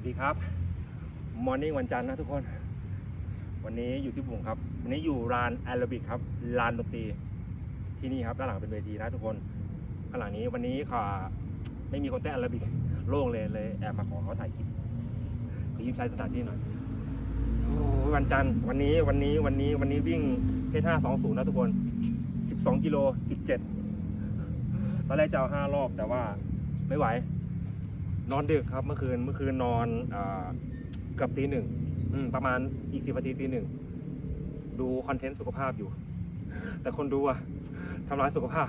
วัสดีครับมอร์นิ่งวันจันทร์นะทุกคน วันนี้อยู่ที่บุงครับ วันนี้อยู่ลานแอโรบิกครับลานดนตรีที่นี่ครับด้านหลังเป็นเวทีนะทุกคนข้างหลังนี้วันนี้ค่ะไม่มีคนเต้นแอโรบิกโล่งเลยเลยแอบมาขอเขาถ่ายคลิปขอยืมใช้สถานที่หน่อยวันจันทร์วันนี้วันนี้วันนี้วันนี้วิ่งเทห้าสองศูนย์นะทุกคนสิบสองกิโลจุดเจ็ดตอนแรกจะเอาห้ารอบแต่ว่าไม่ไหว นอนดึกครับเมื่อคืนเมื่อคืนนอนเกือบตีหนึ่งประมาณอีกสิบนาทีตีหนึ่งดูคอนเทนต์สุขภาพอยู่ แต่คนดูอะทำร้ายสุขภาพ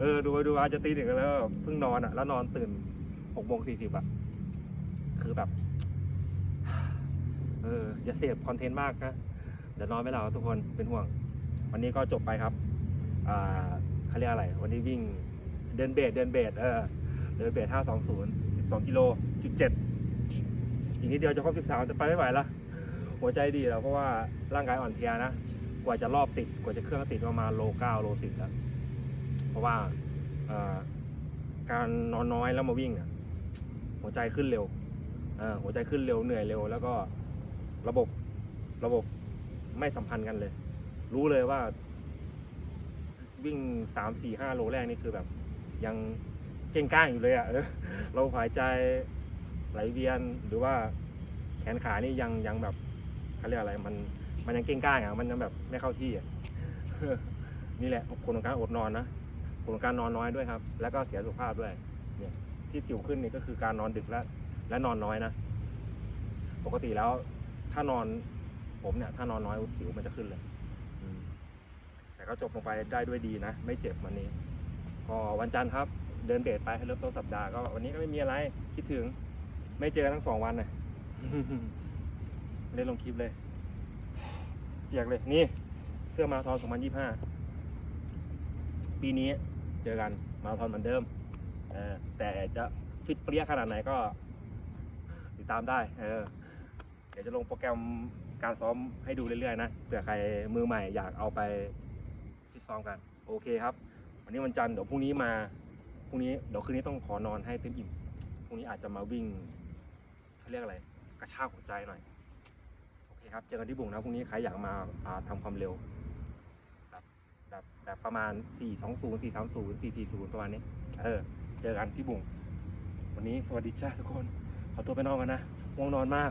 เออดูไปดูอาจจะตีหนึ่งแล้วเพิ่งนอนอะแล้วนอนตื่นหกโมงสี่สิบอะคือแบบ เอออย่าเสพคอนเทนต์มากนะเดี๋ยวนอนไม่หลับทุกคนเป็นห่วง วันนี้ก็จบไปครับอ่าเขาเรียกอะไร วันนี้วิ่งเดินเบสเดินเบสเออเดินเบสห้าสองศูนย์ สองกิโลจุดเจ็ดอีกนิดเดียวจะครบสิบสามแต่ไปไม่ไหวละหัวใจดีแล้วเพราะว่าร่างกายอ่อนเพลียนะ กว่าจะรอบติดกว่าจะเครื่องติดประมาณโลเก้าโลสิบแล้วเพราะว่าการนอนน้อยแล้วมาวิ่งหัวใจขึ้นเร็วหัวใจขึ้นเร็วเหนื่อยเร็ว แล้วก็ระบบระบบไม่สัมพันธ์กันเลย รู้เลยว่า วิ่งสามสี่ห้าโลแรกนี่คือแบบ ยัง เก่งก้างอยู่เลยอะ่ะเราหายใจไหลเวียนหรือว่าแขนขานี่ยังยังแบบเขาเรียกอะไรมันมันยังเก่งก้างอะ่ะมันยังแบบไม่เข้าที่อะนี่แหละผลของการอดนอนนะผลของการนอนน้อยด้วยครับ แล้วก็เสียสุขภาพด้วย เนี่ย ที่สิวขึ้นนี่ก็คือการนอนดึกและและนอนน้อยนะปกติแล้ว ถ้านอนผมเนี่ย ถ้านอนน้อยสิวมันจะขึ้นเลยแต่ก็จบลงไปได้ด้วยดีนะ ไม่เจ็บวันนี้ ก็วันจันทร์ครับ เดินเบสไปให้เริ่มต้นสัปดาห์ก็วันนี้ก็ไม่มีอะไรคิดถึง ไม่เจอทั้งสองวันเลยไม่ได้ลงคลิปเลยเปียกเลยนี่ เสื้อมาราธอน2025 ปีนี้เจอกันมาราธอนเหมือนเดิมแต่จะฟิตเปรี้ยขนาดไหนก็ติดตามได้ เออ เดี๋ยวจะลงโปรแกรมการซ้อมให้ดูเรื่อยๆนะ เผื่อใครมือใหม่อยากเอาไปฟิตซ้อมกัน โอเคครับ วันนี้วันจันทร์เดี๋ยวพรุ่งนี้มา รุ่งนี้เดี๋ยวคืนนี้ต้องขอนอนให้เต็มอิ่มพรุ่งนี้อาจจะมาวิ่งเขาเรียกอะไร กระชากหัวใจหน่อย โอเคครับ เจอกันที่บุงนะพรุ่งนี้ใครอยากมาอ่าทำความเร็วแบบแบบแบบประมาณ 420 430 440 ประมาณนี้ เออ เจอกันที่บุงวันนี้สวัสดีจ้าทุกคน ขอตัวไปนอนกันนะง่วงนอนมาก